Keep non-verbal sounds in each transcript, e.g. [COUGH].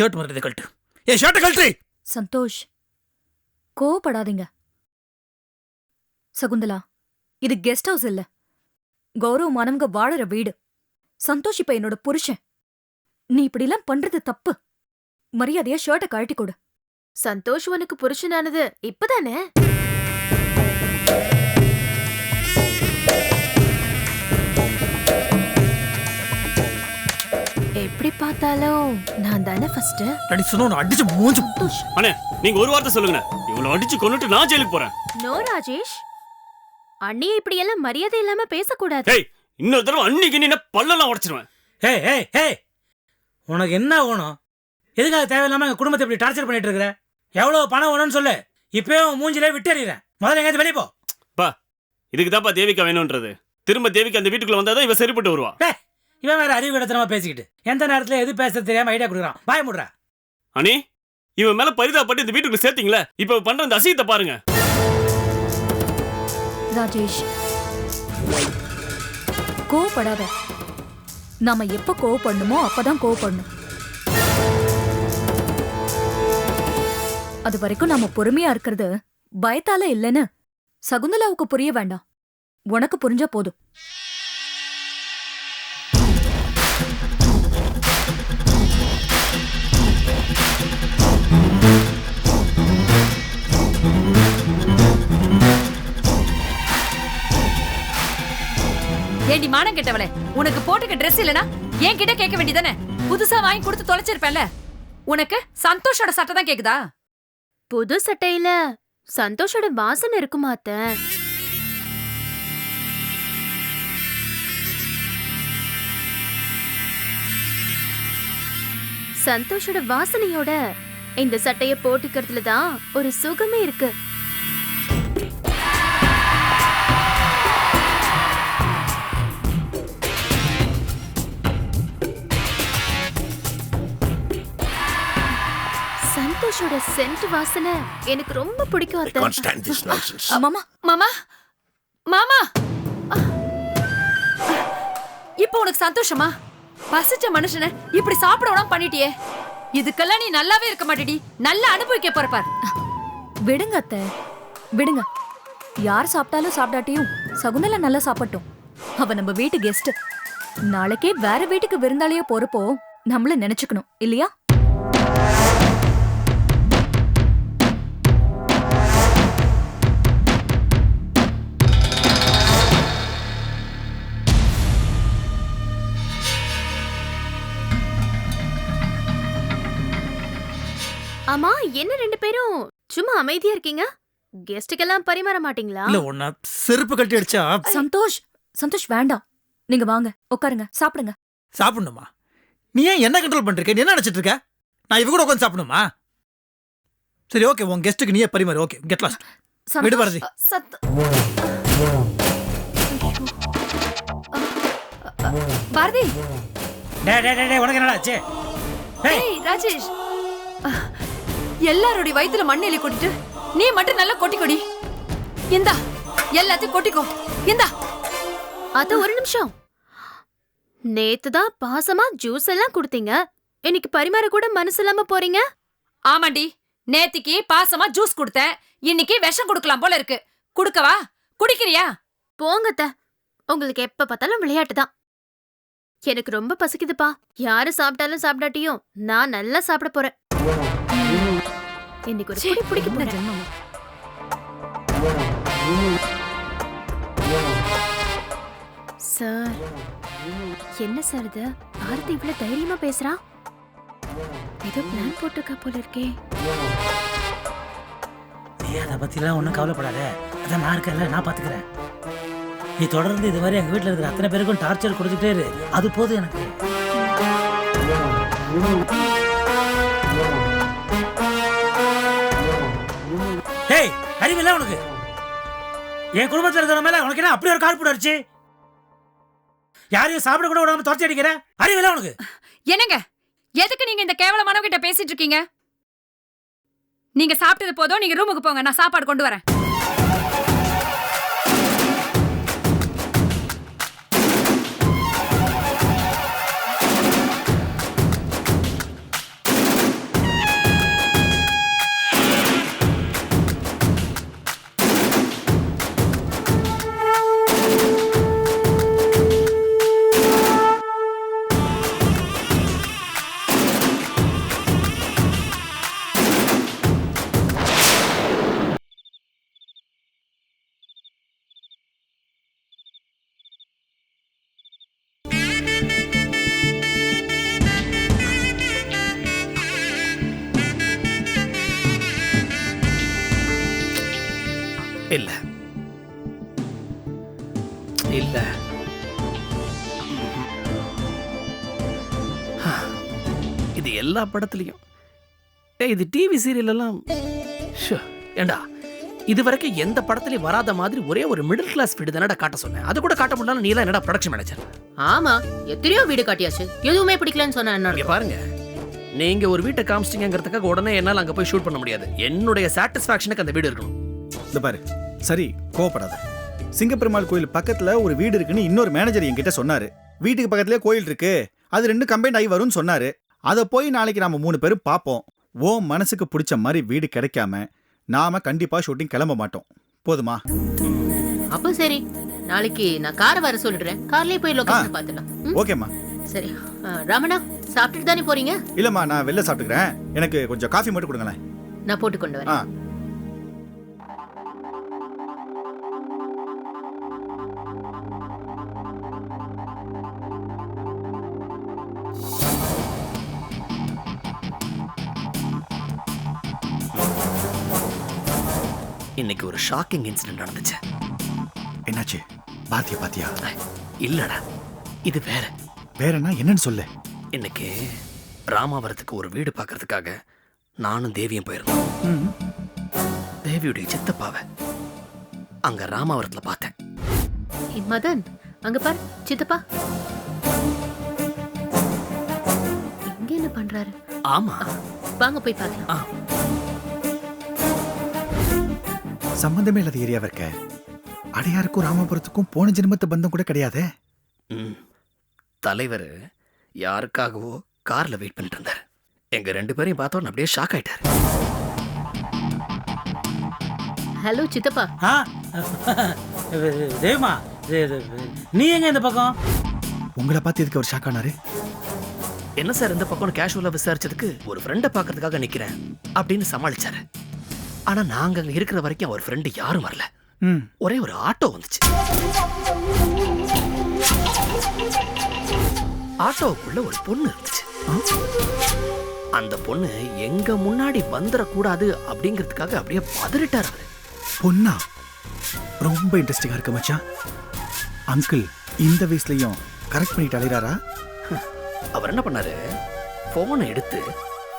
Shirt மறுறது கழட்டு. ஏ ஷர்ட்டை கழட்டு. சந்தோஷ் கோவப்படாதீங்க. சகுந்தலா இது கெஸ்ட் ஹவுஸ் இல்ல. கௌரவமானவங்க வாழற வீடு. சந்தோஷ் இப்ப என்னோட புருஷன். நீ இப்படிலாம் பண்றது தப்பு. மரியாதையா ஷர்ட்டை கழட்டி கொடு. சந்தோஷ் உனக்கு புருஷனானது இப்பதானே? எப்படி பார்த்தாலும் நான் தானே ஃபர்ஸ்ட் அடி சொன்ன அடிச்சு மூஞ்சு அண்ணே நீங்க ஒரு வார்த்தை சொல்லுங்க இவ்வளவு அடிச்சு கொன்னுட்டு நான் ஜெயிலுக்கு போறேன். நோ ராஜேஷ். அண்ணியை இப்படி எல்லாம் மரியாதை இல்லாம பேசக்கூடாது. டேய் இன்னொரு தடவை அன்னைக்கு நீ பல்லெல்லாம் உடைச்சிருவேன். ஏய் ஏய் ஏய் உனக்கு என்ன வேணும்? எதுக்காக தேவையில்லாம எங்க குடும்பத்தை இப்படி டார்ச்சர் பண்ணிட்டு இருக்கிற? எவ்வளவு பணம் வேணும்னு சொல்லு. இப்பவே உன் மூஞ்சிலே விட்டுறேன் முதல்ல எங்கேயாவது வெளியே போ. இதுக்கு தான்ப்பா தேவிகா வேணும்ன்றது திரும்ப தேவிக்கு அந்த வீட்டுக்குள்ள வந்தாதான் இவ சரிப்பட்டு வருவா. இவன் வேற அறிவு இடத்தனமா பேசிக்கிட்டு. எந்த நேரத்துல எது பேச தெரியாம ஐடியா கொடுக்குறான். பாய முடுறா. அனி இவன் மேல பரிதாபப்பட்டு இந்த வீட்டுக்குள்ள சேர்த்தீங்களே இப்ப பண்ற அந்த அசியத்தை பாருங்க. ராஜேஷ் கோவப்படாத. நாம எப்ப கோவப்படணுமோ அப்பதான் கோவப்படணும். அது வரைக்கும் நாம பொறுமையா இருக்கிறது பயத்தால இல்லைன்னு சகுந்தலாவுக்கு புரிய வேண்டாம். உனக்கு புரிஞ்சா போதும். மானம் கெட்டவளே. உனக்கு போட்டுக்க ட்ரெஸ் இல்லனா என் கிட்ட கேட்க வேண்டியதானே புதுசா வாங்கி கொடுத்து தொலைச்சிருப்பேன்ல. உனக்கு சந்தோஷோட சட்டை தான் கேக்குதா? புது சட்டையில சந்தோஷோட வாசனை இருக்குமாத்த சந்தோஷோட வாசனையோட இந்த சட்டைய போட்டுக்கிறதுல தான் ஒரு சுகமே இருக்கு. சந்தோஷோட சென்ட் வாசனை எனக்கு ரொம்ப பிடிக்கும் I அத்தை. Can't stand this nonsense. மாமா. மாமா. மாமா. இப்போ உனக்கு சந்தோஷமா? பசிச்ச மனுஷனை இப்படி சாப்பிட விடாம பண்ணிட்டியே. இதுக்கெல்லாம் நீ நல்லாவே இருக்க மாட்டேடி. நல்லா அனுபவிக்க போற பார். விடுங்க அத்தை. விடுங்க. யார் சாப்பிட்டாலும் சாப்பிடாட்டியும் சகுந்தலா நல்லா சாப்பிட்டோம். அவ நம்ம வீட்டு கெஸ்ட் நாளைக்கே வேற வீட்டுக்கு விருந்தாளியா போறப்போ நம்மள நினைச்சுக்கணும் இல்லையா? ஆமா என்ன ரெண்டு பேரும் சும்மா அமைதியா இருக்கீங்க? கெஸ்டுக்கெல்லாம் பரிமாற மாட்டீங்களா? இல்ல உன்ன செருப்பு கழட்டி அடிச்சா சந்தோஷ் சந்தோஷ் வேண்டாம். நீங்க வாங்க உட்காருங்க சாப்பிடுங்க. சாப்பிடணுமா? நீ ஏன் என்ன கண்ட்ரோல் பண்ணிருக்க நீ என்ன நினைச்சிட்டு இருக்க? நான் இவ கூட உட்காந்து சாப்பிடணுமா? சரி ஓகே உன் கெஸ்ட்டுக்கு நீயே பரிமாறு ஓகே கெட் லாஸ்ட் சந்தோஷ், விடு பாரதி. சத் பாரதி! டே டே டே, டே உனக்கு என்னடா ஆச்சு? ஏய் ஏய் ராஜேஷ்! அஹ், எல்லாருடைய வயித்துல மண்ணெலி கொட்டிட்டு நீ மட்டும் நல்லா கொட்டி கொடி இந்தா எல்லாத்தையும் கொட்டிக்கோ. இந்தா. அது ஒரு நிமிஷம். நேத்து தான் பாசமா ஜூஸ் எல்லாம் கொடுத்தீங்க. இன்னைக்கு பரிமாற கூட மனசு இல்லாம போறீங்க? ஆமாண்டி நேத்திக்கு பாசமா ஜூஸ் கொடுத்தேன். இன்னைக்கு விஷம் கொடுக்கலாம் போல இருக்கு. குடுக்கவா? குடிக்கிறியா? போங்க அத்தை. உங்களுக்கு எப்ப பார்த்தாலும் விளையாட்டு தான். எனக்கு ரொம்ப பசிக்குதுப்பா. யாரு சாப்பிட்டாலும் சாப்பிடாட்டியும் நான் நல்லா சாப்பிட போறேன். இன்னைக்கு ஒரு புடி பிடிக்க என்ன போறேன். ஜென்மம்? சார் என்ன சார் இது? ஆரத்தி இவ்வளவு தைரியமா பேசுறா? ஏதோ பிளான் போட்டிருக்கா போல இருக்கே. நீ அதை பத்திலாம் ஒன்றும் கவலைப்படாத. அதான் நான் இருக்கேன்ல நான் பாத்துக்கிறேன். நீ தொடர்ந்து இது மாதிரி எங்க வீட்டில் இருக்கிற அத்தனை பேருக்கும் டார்ச்சர் கொடுத்துட்டே இரு. அது போதும் எனக்கு. அறிவில்ல உனக்கு? என் குடும்பத்தில் இருக்கிற மேல உனக்கு என்ன அப்படி ஒரு கால் போடுச்சு அடிச்சு? யாரையும் சாப்பிட கூட விடாம துரத்தி அடிக்கிற? அறிவில்ல உனக்கு? என்னங்க? எதுக்கு நீங்க இந்த கேவலமானவங்க கிட்ட பேசிட்டு இருக்கீங்க? நீங்க சாப்பிட்டது போதும் நீங்க ரூமுக்கு போங்க நான் சாப்பாடு கொண்டு வரேன். எல்லா படத்துலயும். ஏய் இது டிவி சீரியல் எல்லாம் ஷோ, ஏண்டா? இது வரைக்கும் எந்த படத்துலயும் வராத மாதிரி ஒரே ஒரு மிடில் கிளாஸ் வீடு தானடா காட்ட சொன்னேன். அது கூட காட்ட முடியல நீ எல்லாம் என்னடா ப்ரொடக்ஷன் மேனேஜர் ஆமா எத்தனையோ வீடு காட்டியாச்சு. எதுவுமே பிடிக்கலன்னு சொன்னா என்ன இங்க பாருங்க. நீங்க ஒரு வீட்டை காமிச்சிட்டீங்கிறதுக்காக உடனே என்னால அங்க போய் ஷூட் பண்ண முடியாது. என்னுடைய சாட்டிஸ்பாக்சனுக்கு அந்த வீடு இருக்கணும். இந்த பாரு சரி கோவப்படாத. சிங்கப்பெருமாள் கோயில் பக்கத்துல ஒரு வீடு இருக்குன்னு இன்னொரு மேனேஜர் என்கிட்ட சொன்னாரு. வீட்டுக்கு பக்கத்துலயே கோயில் இருக்கு. அது ரெண்டும் கம்பைண்ட் ஆகி வரும்னு சொன்னாரு. அதை போய் நாளைக்கு நாம மூணு பேரும் பார்ப்போம் ஓ மனசுக்கு பிடிச்ச மாதிரி வீடு கிடைக்காம நாம கண்டிப்பா ஷூட்டிங் கிளம்ப மாட்டோம். போதுமா? அப்ப சரி. நாளைக்கு நான் காரை வர சொல்லிடுறேன் கார்லயே போய் லொகேஷன் பாத்துலாம் ம்? ஓகேம்மா. சரி. ஆ, ரமணா சாப்பிட்டுட்டு தானே போறீங்க? இல்லம்மா நான் வெளில சாப்பிட்டுக்கிறேன். எனக்கு கொஞ்சம் காஃபி மட்டும் கொடுங்களேன். நான் போட்டு கொண்டு வரேன். ஆ. இன்னைக்கு ஒரு ஷாக்கிங் இன்சிடென்ட் நடந்துச்சு. என்னாச்சு? பாத்தியா பாத்தியா? இல்லடா இது வேற. வேறனா என்னன்னு சொல்லு. இன்னைக்கு ராமாவரத்துக்கு ஒரு வீடு பார்க்கறதுக்காக நானும் தேவியும் போயிருந்தோம். தேவியுடைய சித்தப்பாவை அங்க ராமாவரத்துல பார்த்தேன். மதன் அங்க பாரு சித்தப்பா. இங்க என்ன பண்றாரு? ஆமா. வாங்க போய் பார்க்கலாம். சம்பந்தமே இல்லாத ஏரியாவா இருக்க? அடையாருக்கும் ராமபுரத்துக்கும் போன ஜென்மத்து பந்தம் கூட கிடையாதே. ம். தலைவர் யாருக்காகவோ கார்ல வெயிட் பண்ணிட்டு இருந்தார். எங்க ரெண்டு பேரையும் பார்த்தோன்னு அப்படியே ஷாக் ஆயிட்டாரு. ஹலோ சித்தப்பா. ஆ தேவமா நீ எங்க இந்த பக்கம்? உங்களை பார்த்து எதுக்கு அவர் ஷாக் ஆனாரு? என்ன சார் இந்த பக்கம் கேஷுவலா விசாரிச்சதுக்கு ஒரு ஃப்ரெண்டை பார்க்கறதுக்காக நிக்கிறேன் அப்படின்னு சமாளிச்சாரு. ஆனா நாங்க அங்க இருக்கிற வரைக்கும் அவர் ஃப்ரெண்டு யாரும் வரல. ஒரே ஒரு ஆட்டோ வந்துச்சு. ஆட்டோவுக்குள்ள ஒரு பொண்ணு இருந்துச்சு. அந்த பொண்ணு எங்க முன்னாடி வந்துடக்கூடாது அப்படிங்கிறதுக்காக அப்படியே பதறிட்டார் அவரு. பொண்ணா? ரொம்ப இன்ட்ரெஸ்டிங்கா இருக்கு மச்சான். அங்கிள் இந்த வயசுலயும் கரெக்ட் பண்ணிட்டு அலைறாரா அவர் என்ன பண்ணாரு? போனை எடுத்து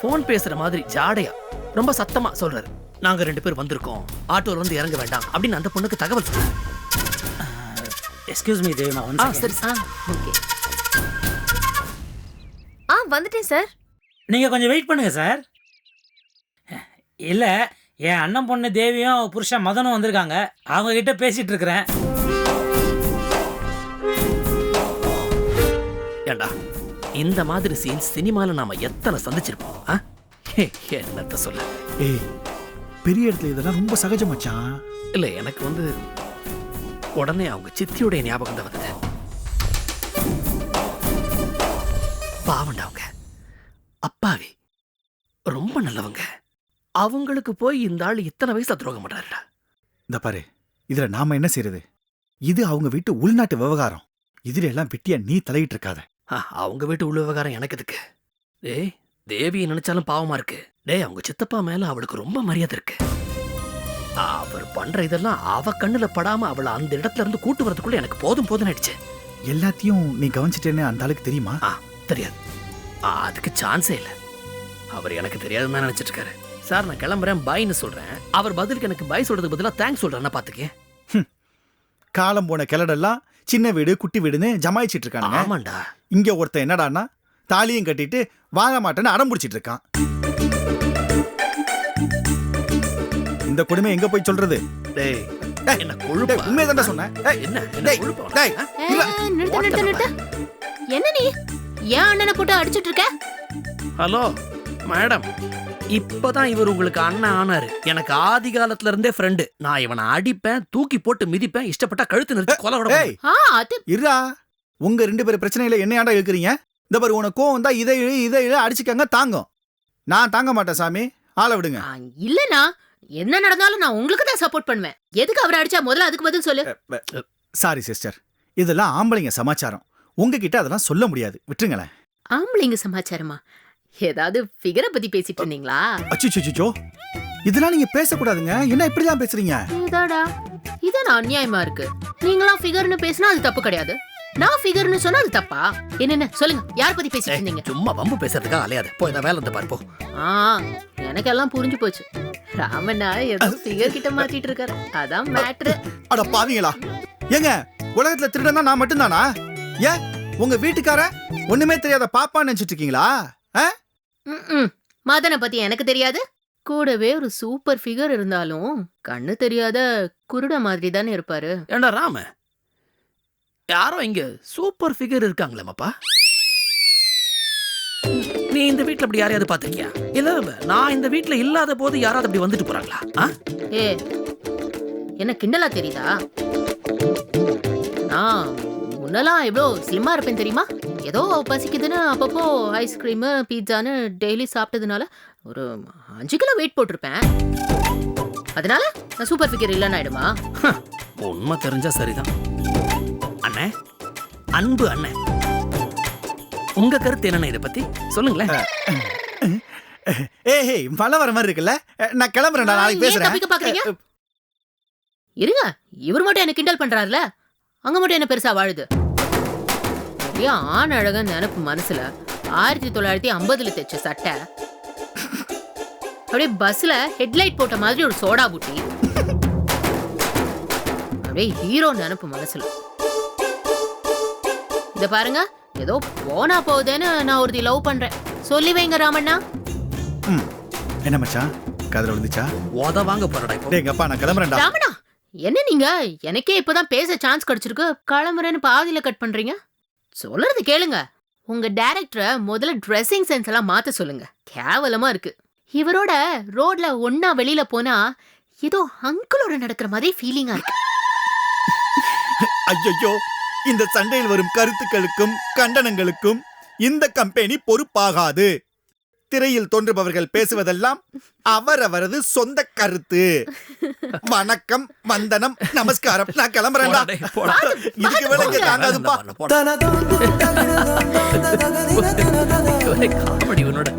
போன் பேசுற மாதிரி ஜாடையா ரொம்ப சத்தமா சொல்றாரு. நாங்க ரெண்டு பேர் வந்திருக்கோம். ஆட்டோல வந்து இறங்க வேண்டாம். அப்படின்னு அந்த பொண்ணுக்கு தகவல் சொன்னாரு எக்ஸ்கியூஸ் மீ தேவமா ஆ சரி ஆ ஓகே. ஆ வந்துட்டேன் சார். நீங்க கொஞ்சம் வெயிட் பண்ணுங்க சார். இல்ல என் அண்ணன் பொண்ணு தேவியும் புருஷன் மதனும் வந்திருக்காங்க. அவங்க கிட்ட பேசிட்டு இருக்கிறேன். ஏண்டா இந்த மாதிரி சீன்ஸ் சினிமால நாம எத்தனை சந்திச்சிருப்போம் ஆ? ஹே, என்னத்த சொல்ல? ஏய் பெரிய இடத்துல இதெல்லாம் ரொம்ப சகஜம் மச்சான். இல்ல எனக்கு வந்து உடனே அவங்க சித்தியுடைய ஞாபகம் தான் வந்தது. பாவண்டா அவங்க. அப்பாவி. ரொம்ப நல்லவங்க. அவங்களுக்கு போய் இந்த ஆள் இத்தனை வயசுல துரோகம் பண்றாருடா. இந்த பாரு இதுல நாம என்ன செய்யறது இது அவங்க வீட்டு உள்நாட்டு விவகாரம். இதுல எல்லாம் வெட்டியா நீ தலையிட்டு இருக்காத ஆ, அவங்க வீட்டு உள்ள விவகாரம் எனக்கு எதுக்கு? டேய் தேவியை நினைச்சாலும் பாவமா இருக்கு. டேய் அவங்க சித்தப்பா மேல அவளுக்கு ரொம்ப மரியாதை இருக்கு. அவர் பண்ற இதெல்லாம் அவ கண்ணுல படாம அவளை அந்த இடத்துல இருந்து கூட்டு வரதுக்குள்ள எனக்கு போதும் போதும் ஆயிடுச்சு. எல்லாத்தையும் நீ கவனிச்சிட்டேன்னு அந்த ஆளுக்கு தெரியுமா? தெரியாது. அதுக்கு சான்ஸே இல்லை. அவர் எனக்கு தெரியாதுன்னு தான் நினைச்சிட்டு இருக்காரு. சார் நான் கிளம்புறேன் பாய்னு சொல்றேன். அவர் பதிலுக்கு எனக்கு பாய் சொல்றதுக்கு பதிலா தேங்க்ஸ் சொல்றேன்னா பாத்துக்கேன். காலம் போன கிளடெல்லாம் சின்ன வீடு குட்டி வீடுன்னு ஜமாயிச்சிட்டு இருக்கானுங்க. ஆமாண்டா. இங்க ஒருத்தன் என்னடான்னா தாலியும் கட்டிட்டு வாங்க மாட்டேன்னு அடம் பிடிச்சிட்டு இருக்கான். இந்த கொடுமை எங்க போய் சொல்றது? டேய் என்ன கொழுப்பா? உண்மையதான்டா சொன்னேன் டேய், என்ன டேய், டேய், ஆ? ஏ, நிறுத்து நிறுத்து நிறுத்து என்ன நீ? ஏன் அண்ணனை போட்டு அடிச்சிட்டு இருக்க? Hello madam. இப்பதான் இவர் உங்களுக்கு அண்ணன் ஆனாரு. எனக்கு ஆதி காலத்துல இருந்தே ஃப்ரெண்டு நான் இவனை அடிப்பேன் தூக்கி போட்டு மிதிப்பேன் இஷ்டப்பட்டா கழுத்து நிறுத்தி கொலை கூட ஏய் ஆ அது இருடா. உங்க ரெண்டு பேரும் பிரச்சனையில என்ன ஏன்டா இழுக்கிறீங்க? இந்த பாரு உனக்கு கோவம் தான் இதை இழு இதை இழு அடிச்சுக்கங்க தாங்கும். நான் தாங்க மாட்டேன் சாமி. ஆளை விடுங்க. இல்லனா என்ன நடந்தாலும் நான் உங்களுக்கு தான் சப்போர்ட் பண்ணுவேன். எதுக்கு அவரை அடிச்சா முதல்ல அதுக்கு பதில் சொல்லு. சாரி சிஸ்டர் இதெல்லாம் ஆம்பளைங்க சமாச்சாரம். உங்ககிட்ட அதெல்லாம் சொல்ல முடியாது. விட்டுருங்களேன். ஆம்பளைங்க சமாச்சாரமா? ஏதாவது ஃபிகரை பத்தி பேசிட்டு இருந்தீங்களா? அச்சுச்சோ. இதெல்லாம் நீங்க பேசக்கூடாதுங்க. என்ன இப்படிலாம் பேசுறீங்க? இதாடா. இதான் அநியாயமா இருக்கு. நீங்களாம் ஃபிகர்னு பேசினா அது தப்பு கிடையாது. நான் ஃபிகர்னு சொன்னா அது தப்பா? என்னென்ன? சொல்லுங்க. யார் பத்தி பேசிட்டு இருந்தீங்க? சும்மா வம்பு பேசுறதுக்காக அலையாத. போய் இந்த வேலை இருந்து பாரு, போ. ஆ எனக்கெல்லாம் புரிஞ்சு போச்சு. ராமண்ணா ஏதோ ஃபிகர் கிட்ட மாத்திட்டு இருக்காரு. அதான் மேட்ரு அட பாவீங்களா ஏங்க உலகத்துல திருடனா நான் மட்டும்தானா? ஏன்? உங்க வீட்டுக்கார ஒண்ணுமே தெரியாத பாப்பா நினைச்சிட்டு இருக்கீங்களா. மதனை பத்தி எனக்கு தெரியாது. கூடவே ஒரு சூப்பர் ஃபிகர் இருந்தாலும் கண்ணு தெரியாத குருட மாதிரி தானே இருப்பாரு. ஏண்டா ராம? யாரோ இங்க சூப்பர் ஃபிகர் இருக்காங்களேமாப்பா? நீ இந்த வீட்ல அப்படி யாரையாவது பாத்திருக்கியா இல்ல நான் இந்த வீட்ல இல்லாத போது யாராவது அப்படி வந்துட்டு போறாங்களா? ஏ என்ன கிண்டலா தெரியுதா? நான் முன்னெல்லாம் எவ்வளோ ஸ்லிம்மா இருப்பேன் தெரியுமா? ஏதோ பசிக்குதுன்னு அப்பப்போ ஐஸ்கிரீமு பீட்சான்னு டெய்லி சாப்பிட்டதுனால ஒரு அஞ்சு கிலோ வெயிட் போட்டிருப்பேன். அதனால நான் சூப்பர் ஃபிகர் இல்லைன்னு ஆயிடுமா? உண்மை தெரிஞ்சா சரிதான். அண்ணே. அன்பு அண்ணே. உங்க கருத்து என்னண்ணே இதை பத்தி? சொல்லுங்களேன். ஏய் மழை வர மாதிரி இருக்குல்ல? நான் கிளம்புறேன்டா நாளைக்கு ஏன் தப்பிக்க பாக்குறீங்க பேசுறேன் இருங்க இவர் மட்டும் என்ன கிண்டல் பண்றாருல அங்க மட்டும் என்ன பெருசா வாழுது? நிறைய ஆண் அழகன் நினப்பு மனசுல ஆயிரத்தி தொள்ளாயிரத்தி ஐம்பதுல தைச்ச சட்டை அப்படியே பஸ்ல ஹெட்லைட் போட்ட மாதிரி ஒரு சோடா புட்டி அப்படியே ஹீரோ நினப்பு மனசுல. இத பாருங்க. ஏதோ போனா போகுதேன்னு நான் ஒருத்தி லவ் பண்றேன். சொல்லி வைங்க ராமண்ணா. ம். என்ன மச்சான்? காதுல விழுந்துச்சா? உத வாங்க போறடா இப்போ. டேய் எங்கப்பா நான் கிளம்புறேன்டா. ராமண்ணா என்ன நீங்க? எனக்கே இப்பதான் பேச சான்ஸ் கிடைச்சிருக்கு. கிளம்புறேன்னு பாதியில கட் பண்றீங்க? சொல்றது கேளுங்க. உங்க டைரக்டரை முதல்ல ட்ரெஸ்ஸிங் சென்ஸ் எல்லாம் மாத்த சொல்லுங்க. கேவலமா இருக்கு. இவரோட ரோட்ல ஒண்ணா வெளியில போனா ஏதோ அங்கிளோட நடக்கிற மாதிரி ஃபீலிங்கா இருக்கு. ஐயோ இந்த சண்டையில் வரும் கருத்துக்களுக்கும் கண்டனங்களுக்கும் இந்த கம்பெனி பொறுப்பாகாது. திரையில் தோன்றுபவர்கள் பேசுவதெல்லாம் அவரவரது சொந்த கருத்து. வணக்கம் வந்தனம் நமஸ்காரம். நான் கிளம்புறேன்டா. போடா. இதுக்கு இங்க தாங்காதுப்பா. காமெடி உன்னோட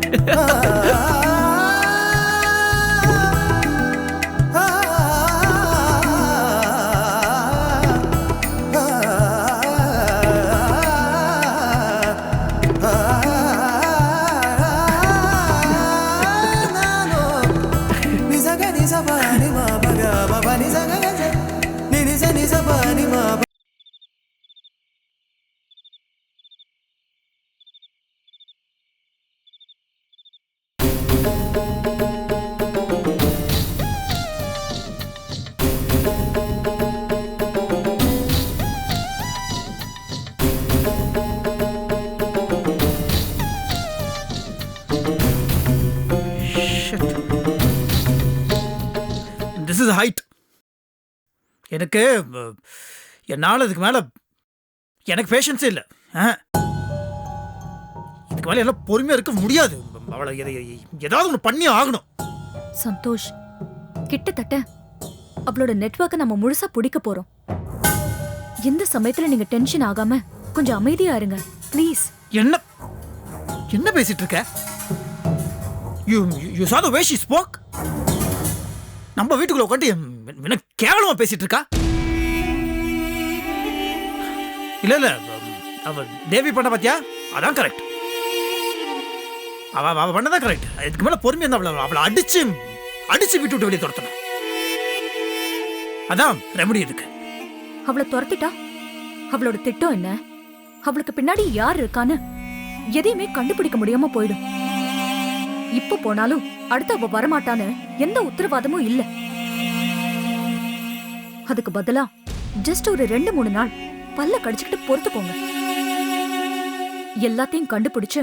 இஸ் ஹைட் எனக்கு என்னால் இதுக்கு மேலே எனக்கு பேஷன்ஸே இல்லை. இதுக்கு மேலே எல்லாம் பொறுமையாக இருக்க முடியாது. அவளை எதை- ஏதாவது ஒன்று பண்ணி ஆகணும். சந்தோஷ் கிட்டத்தட்ட அவளோட நெட்வொர்க்கை நம்ம முழுசா பிடிக்க போறோம். எந்த சமயத்துல நீங்க டென்ஷன் ஆகாம கொஞ்சம் அமைதியா இருங்க. ப்ளீஸ் என்ன என்ன பேசிட்டு இருக்க? You you saw the way she spoke? நம்ம வீட்டுக்குள்ள உட்காந்து என்ன கேவலமா பேசிட்டு இருக்கா இல்ல இல்ல அவ தேவி பண்ண பாத்தியா? அதான் கரெக்ட் அவ அவ பண்ணதான் கரெக்ட் இதுக்கு மேல பொறுமையா இருந்தா அவளை அவளை அடிச்சு அடிச்சு விட்டு விட்டு வெளியே துரத்தணும். அதான் ரெமடி இதுக்கு. அவளை துரத்திட்டா? அவளோட திட்டம் என்ன? அவளுக்கு பின்னாடி யார் இருக்கான்னு எதையுமே கண்டுபிடிக்க முடியாம போயிடும். இப்ப போனாலும் அடுத்து அவ வரமாட்டான்னு எந்த உத்தரவாதமும் இல்ல. அதுக்கு பதிலா ஜஸ்ட் ஒரு ரெண்டு மூணு நாள் பல்ல கடிச்சுக்கிட்டு பொறுத்துக்கோங்க. எல்லாத்தையும் கண்டுபிடிச்சு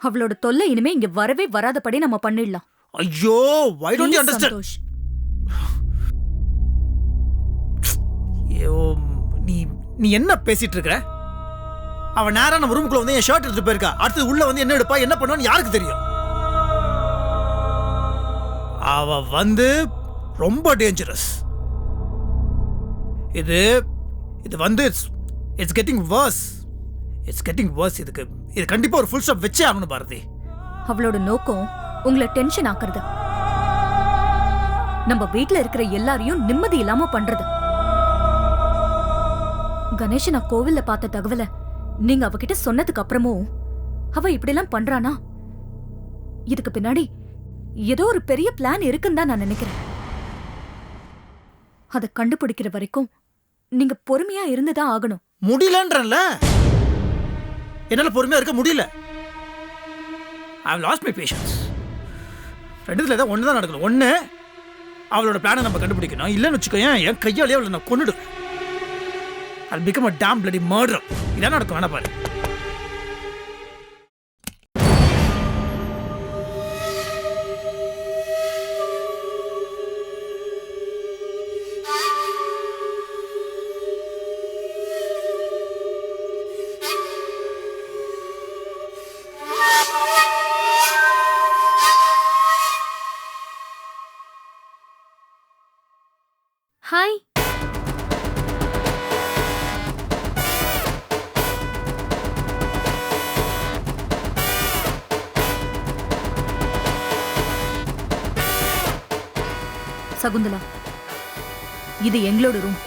அவளோட தொல்லை இனிமே இங்க வரவே வராதபடி நம்ம பண்ணிடலாம். ஐயோ வை Please, அண்டர்ஸ்டாண்ட் சந்தோஷ். ஐயோ, நீ நீ என்ன பேசிட்டு இருக்கிற அவ நேரா நம்ம ரூமுக்குள்ள வந்து என் ஷர்ட் எடுத்துட்டு போயிருக்கா. அடுத்து உள்ள வந்து என்ன எடுப்பா என்ன பண்ணுவான்னு யாருக்கு தெரியும்? அவ வந்து ரொம்ப டேஞ்சரஸ் இது இது வந்து it's it's getting worse it's getting worse இதுக்கு இது கண்டிப்பா ஒரு ஃபுல் ஸ்டாப் வச்சே ஆகணும் பாரதி. அவளோட நோக்கம் உங்களை டென்ஷன் ஆக்குறது. நம்ம வீட்ல இருக்கிற எல்லாரையும் நிம்மதி இல்லாம பண்றது. கணேஷ நான் கோவில்ல பார்த்த தகவல நீங்க அவகிட்ட சொன்னதுக்கு அப்புறமும் அவ இப்படிலாம் பண்றானா? இதுக்கு பின்னாடி ஏதோ ஒரு பெரிய பிளான் இருக்குன்னு தான் நான் நினைக்கிறேன். அதை கண்டுபிடிக்கிற வரைக்கும் நீங்க பொறுமையா இருந்துதான் ஆகணும். முடியலன்றல என்னால பொறுமையா இருக்க முடியல. ஐ லாஸ்ட் மை பேஷன்ஸ் ரெண்டுத்துல ஏதாவது ஒன்று தான் நடக்கணும் ஒன்று அவளோட பிளானை நம்ம கண்டுபிடிக்கணும். இல்லைன்னு வச்சுக்கோயேன் என் கையாலேயே அவளை நான் கொண்டுடுவேன் அது become a damn bloody murder இதான் நடக்கும். வேணா பாரு. சகுந்தலா. இது எங்களோட ரூம்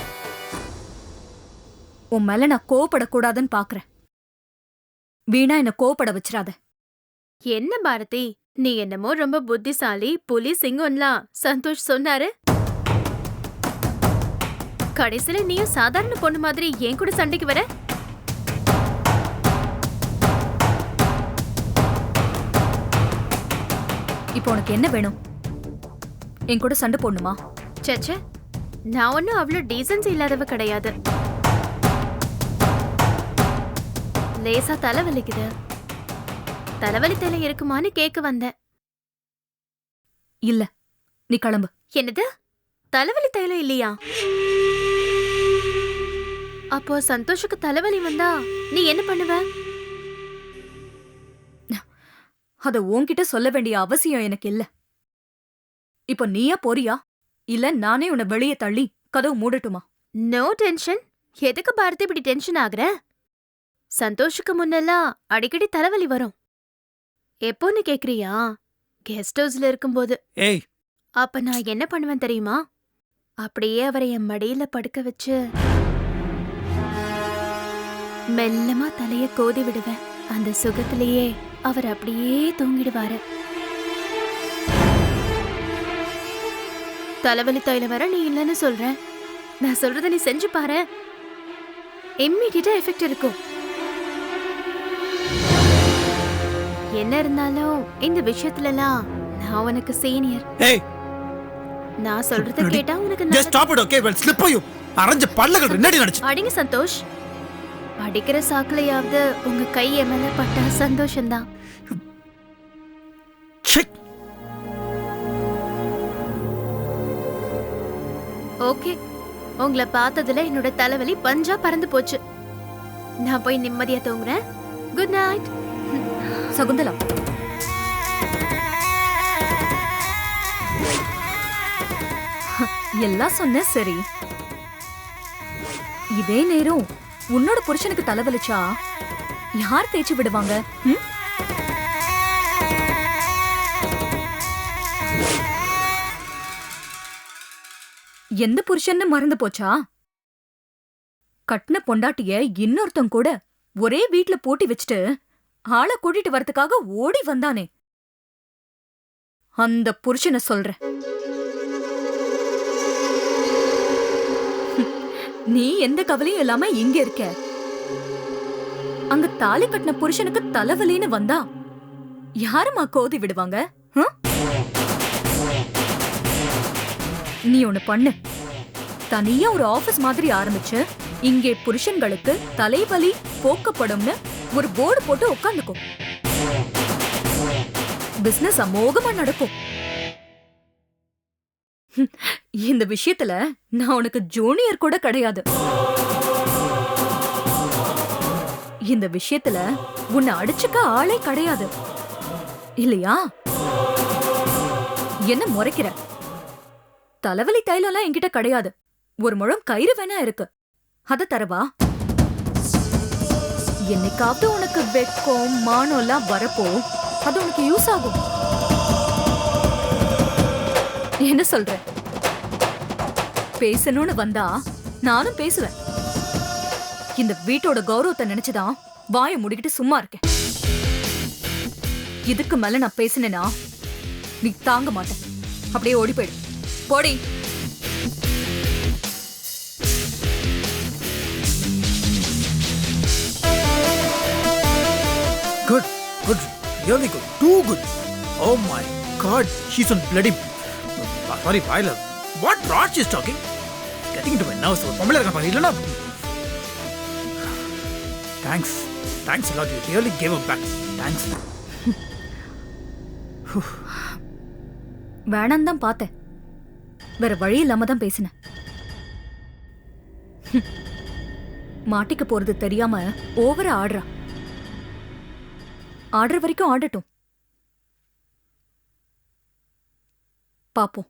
உன் மேல நான் கோவப்படக்கூடாதுன்னு பாக்குறேன். வீணா என்ன கோவப்பட வச்சிராத என்ன பாரதி? நீ என்னமோ ரொம்ப புத்திசாலி புலி சிங்கம்லாம். சந்தோஷ் சொன்னாரு. கடைசில நீயும் சாதாரண பொண்ணு மாதிரி என் கூட சண்டைக்கு வர? இப்போ உனக்கு என்ன வேணும்? என் கூட சண்டை போடணுமா? சச்சே நான் ஒன்னும் அவ்வளோ டீசன்ஸ் இல்லாதவ கிடையாது. லேசா தலைவலிக்குது. தலைவலி தலை இருக்குமான்னு கேட்க வந்தேன். இல்ல நீ கிளம்பு. என்னது? தலைவலி தைலம் இல்லையா? அப்போ சந்தோஷுக்கு தலைவலி வந்தா நீ என்ன பண்ணுவ? அத உன்கிட்ட சொல்ல வேண்டிய அவசியம் எனக்கு இல்ல. இப்போ நீயா போறியா? இல்ல நானே உன்னை வெளியே தள்ளி கதவு மூடட்டுமா? நோ டென்ஷன் எதுக்கு பாரதி இப்படி டென்ஷன் ஆகுற? சந்தோஷுக்கு முன்னெல்லாம் அடிக்கடி தலைவலி வரும். எப்போன்னு கேக்குறியா? கெஸ்ட் ஹவுஸ்ல இருக்கும்போது. ஏய். அப்ப நான் என்ன பண்ணுவேன் தெரியுமா? அப்படியே அவரை என் மடியில படுக்க வச்சு மெல்லமா தலைய கோதி விடுவேன். அந்த சுகத்திலேயே அவர் அப்படியே தூங்கிடுவாரு. தலைவலி தைல வர நீ இல்லைன்னு சொல்ற நான் சொல்றத நீ செஞ்சு பாரு. இம்மீடியட்டா எஃபெக்ட் இருக்கும். என்ன இருந்தாலும் இந்த விஷயத்துலலாம் நான் உனக்கு சீனியர் ஏய்! நான் சொல்றத கேட்டா உனக்கு நல்லது. Stop it okay well slip you அரைஞ்ச பல்லகள் ரெண்டாடி நடிச்சு. அடிங்க சந்தோஷ். அடிக்கிற சாக்குலையாவது உங்க கை என் மேல பட்டா சந்தோஷம்தான். செக்! ஓகே. உங்களை பார்த்ததுல என்னோட தலைவலி பஞ்சா பறந்து போச்சு. நான் போய் நிம்மதியா தூங்குறேன். குட் நைட் சகுந்தலா எல்லாம் சொன்ன சரி. இதே நேரம் உன்னோட புருஷனுக்கு தலைவலிச்சா? யார் தேய்ச்சி விடுவாங்க? ம்? எந்த புருஷன்னு மறந்து போச்சா? கட்டின பொண்டாட்டிய இன்னொருத்தன் கூட ஒரே வீட்ல பூட்டி வச்சுட்டு ஆளை கூட்டிட்டு வரதுக்காக ஓடி வந்தானே. அந்த புருஷனை சொல்றேன். [LAUGHS] நீ எந்த கவலையும் இல்லாம இங்க இருக்க. அங்க தாலி கட்டின புருஷனுக்கு தலைவலின்னு வந்தா யாருமா கோதி விடுவாங்க? நீ ஒண்ணு பண்ணு. தனியா ஒரு ஆபீஸ் மாதிரி ஆரம்பிச்சு இங்கே புருஷன்களுக்கு தலைவலி போக்கப்படும்னு ஒரு போர்டு போட்டு உட்காந்துக்கும் பிசினஸ் அமோகமா நடக்கும். இந்த விஷயத்துல நான் உனக்கு ஜூனியர் கூட கிடையாது. இந்த விஷயத்துல உன்னை அடிச்சுக்க ஆளே கிடையாது. இல்லையா? என்ன முறைக்கிற? தலைவலி தைலம்லாம் என்கிட்ட கிடையாது. ஒரு முழம் கயிறு வேணா இருக்கு. அத தரவா? என்னைக்காவது உனக்கு வெக்கம் மானம் எல்லாம் வரப்போ அது உனக்கு யூஸ் ஆகும். என்ன சொல்ற? பேசணும்னு வந்தா நானும் பேசுவேன். இந்த வீட்டோட கௌரவத்தை நினைச்சுதான் வாயை முடிக்கிட்டு சும்மா இருக்கேன். இதுக்கு மேல நான் பேசினேனா நீ தாங்க மாட்டேன். அப்படியே ஓடி போயிடு. போடி. Good good really good too good oh my god she's one bloody sorry வாயில what rot is talking getting to my nerves ஒரு பொம்பளை இருக்க பாரு இல்லைன்னா thanks thanks lot you really gave up back thanks வேணாம் தான் பார்த்தேன். வேற வழி இல்லாம தான் பேசினேன். மாட்டிக்க போறது தெரியாம ஓவரா ஆடுறா. ஆடுற வரைக்கும் ஆடட்டும். பாப்போம்.